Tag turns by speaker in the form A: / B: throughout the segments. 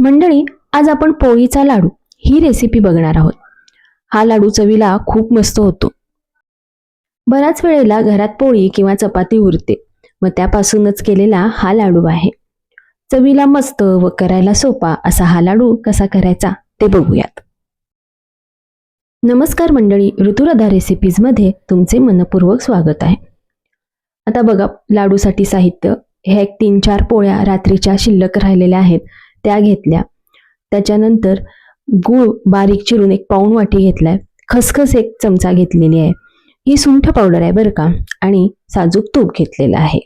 A: मंडळी आज आपण पोळीचा लाडू ही रेसिपी बघणार आहोत. हा लाडू चवीला खूप मस्त होतो. बऱ्याच वेळेला घरात पोळी किंवा चपाती उरते व त्यापासूनच केलेला हा लाडू आहे. चवीला मस्त व करायला सोपा असा हा लाडू कसा करायचा ते बघूयात. नमस्कार मंडळी ऋतुराधा रेसिपीजमध्ये तुमचे मनपूर्वक स्वागत आहे. आता बघा लाडूसाठी साहित्य ह्या एक तीन चार पोळ्या रात्रीच्या शिल्लक राहिलेल्या आहेत. त्या घेतल्या. त्याच्यानंतर गूळ बारीक चिरून एक पाऊण वाटी घेतलाय. खसखस एक चमचा घेतलेली आहे. ही सुंठ पावडर आहे बरं का आणि साजूक तूप घेतलेलं आहे.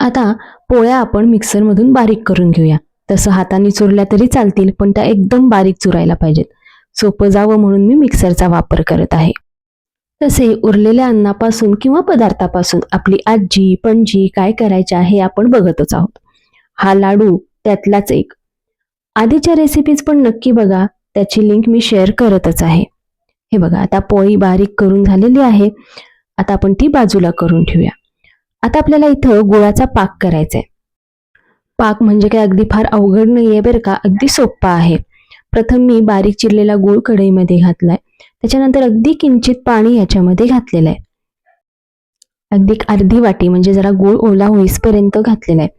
A: आता पोळ्या आपण मिक्सरमधून बारीक करून घेऊया. तसं हाताने चुरल्या तरी चालतील पण त्या एकदम बारीक चुरायला पाहिजेत. सोपं जावं म्हणून मी मिक्सरचा वापर करत आहे. तसे उरलेल्या अन्नापासून किंवा पदार्थापासून आपली आजी पणजी काय करायच्या हे आपण बघतच आहोत. हा लाडू त्यातलाच एक. आधीच्या रेसिपीज पण नक्की बघा. त्याची लिंक मी शेअर करतच आहे. हे बघा आता पोळी बारीक करून झालेली आहे. आता आपण ती बाजूला करून ठेवूया. आता आपल्याला इथं गुळाचा पाक करायचा आहे पाक म्हणजे काय? अगदी फार अवघड नाही आहे बरं का? अगदी सोप्पा आहे. प्रथम मी बारीक चिरलेला गुळ कढईमध्ये घातलाय. त्याच्यानंतर अगदी किंचित पाणी याच्यामध्ये घातलेलं आहे अगदी अर्धी वाटी म्हणजे जरा गुळ ओला होईसपर्यंत घातलेला आहे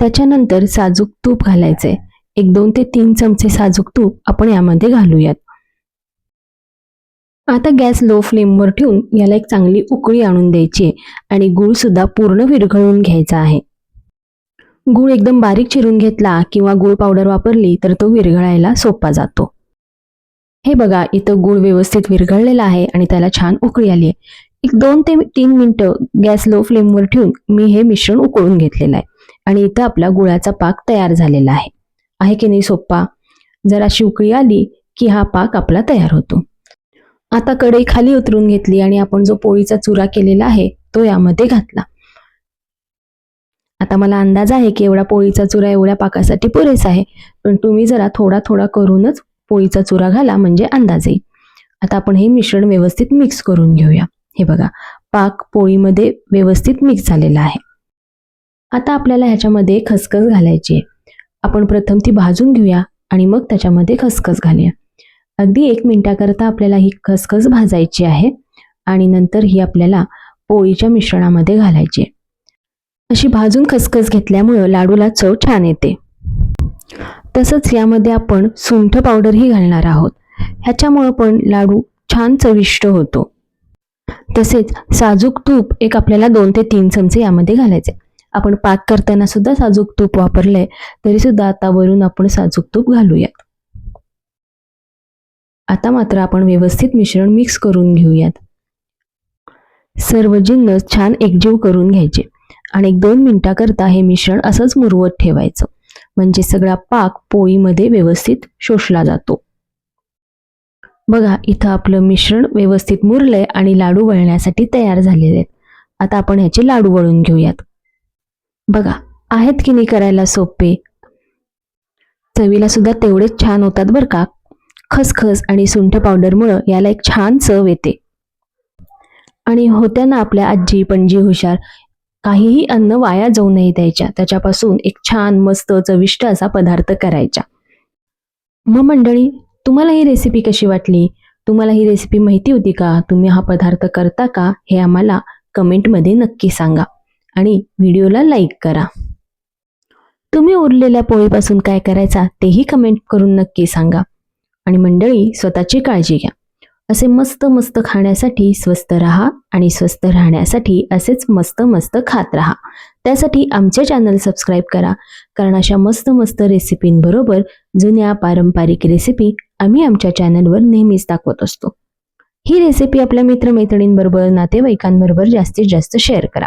A: त्याच्यानंतर साजूक तूप घालायचे एक दोन ते तीन चमचे साजूक तूप आपण यामध्ये घालूयात. आता गॅस लो फ्लेमवर ठेवून याला एक चांगली उकळी आणून द्यायची आहे आणि गूळ सुद्धा पूर्ण विरघळून घ्यायचा आहे. गुळ एकदम बारीक चिरून घेतला किंवा गुळ पावडर वापरली तर तो विरघळायला सोपा जातो. हे बघा इथं गुळ व्यवस्थित विरघळलेला आहे आणि त्याला छान उकळी आली आहे. एक दोन ते तीन मिनिटं गॅस लो फ्लेमवर ठेवून मी हे मिश्रण उकळून घेतलेलं आहे. आणि इथं आपला गुळाचा पाक तयार झालेला आहे. आहे की नाही सोप्पा? जरा शिवकळी आली की हा पाक आपला तयार होतो. आता कढई खाली उतरून घेतली आणि आपण जो पोळीचा चुरा केलेला आहे तो यामध्ये घातला. आता मला अंदाज आहे की एवढा पोळीचा चुरा एवढ्या पाकासाठी पुरेसा आहे पण तुम्ही जरा थोडा थोडा करूनच पोळीचा चुरा घाला म्हणजे अंदाज येईल. आता आपण हे मिश्रण व्यवस्थित मिक्स करून घेऊया. हे बघा पाक पोळीमध्ये व्यवस्थित मिक्स झालेला आहे. आता आपल्याला ह्याच्यामध्ये खसखस घालायची आहे. आपण प्रथम ती भाजून घेऊया आणि मग त्याच्यामध्ये खसखस घालूया. अगदी एक मिनिटाकरता आपल्याला ही खसखस भाजायची आहे आणि नंतर ही आपल्याला पोळीच्या मिश्रणामध्ये घालायची आहे. अशी भाजून खसखस घेतल्यामुळं लाडूला चव छान येते. तसंच यामध्ये आपण सुंठ पावडरही घालणार आहोत. ह्याच्यामुळं पण लाडू छान चविष्ट होतो. तसेच साजूक तूप एक आपल्याला दोन ते तीन चमचे यामध्ये घालायचे आपण पाक करताना सुद्धा साजूक तूप वापरलंय तरी सुद्धा आता वरून आपण साजूक तूप घालूयात. आता मात्र आपण व्यवस्थित मिश्रण मिक्स करून घेऊयात. सर्व जिन्नस छान एकजीव करून घ्यायचे आणि एक दोन मिनिटाकरता हे मिश्रण असंच मुरवत ठेवायचं. म्हणजे सगळा पाक पोळीमध्ये व्यवस्थित शोषला जातो. बघा इथं आपलं मिश्रण व्यवस्थित मुरलंय आणि लाडू वळण्यासाठी तयार झालेले आहेत. आता आपण ह्याचे लाडू वळून घेऊयात. बघा आहेत की नाही करायला सोपे? चवीला सुद्धा तेवढेच छान होतात बरं का? खसखस आणि सुंठ पावडरमुळं याला एक छान चव येते. आणि होत्या ना आपल्या आजी पणजी हुशार काहीही अन्न वाया जाऊ नये द्यायच्या त्याच्यापासून एक छान मस्त चविष्ट असा पदार्थ करायचा. मग मंडळी तुम्हाला ही रेसिपी कशी वाटली? तुम्हाला ही रेसिपी माहिती होती का? तुम्ही हा पदार्थ करता का? हे आम्हाला कमेंटमध्ये नक्की सांगा. आणि व्हिडिओला लाईक करा. तुम्ही उरलेल्या पोळीपासून काय करायचा तेही कमेंट करून नक्की सांगा. आणि मंडळी स्वतःची काळजी घ्या. असे मस्त मस्त खाण्यासाठी स्वस्त राहा आणि स्वस्त राहण्यासाठी असेच मस्त मस्त खात राहा. त्यासाठी आमचे चॅनल सबस्क्राईब करा कारण अशा मस्त मस्त रेसिपींबरोबर जुन्या पारंपरिक रेसिपी आम्ही आमच्या चॅनलवर नेहमीच दाखवत असतो. ही रेसिपी आपल्या मित्रमैत्रिणींबरोबर नातेवाईकांबरोबर जास्तीत जास्त शेअर करा.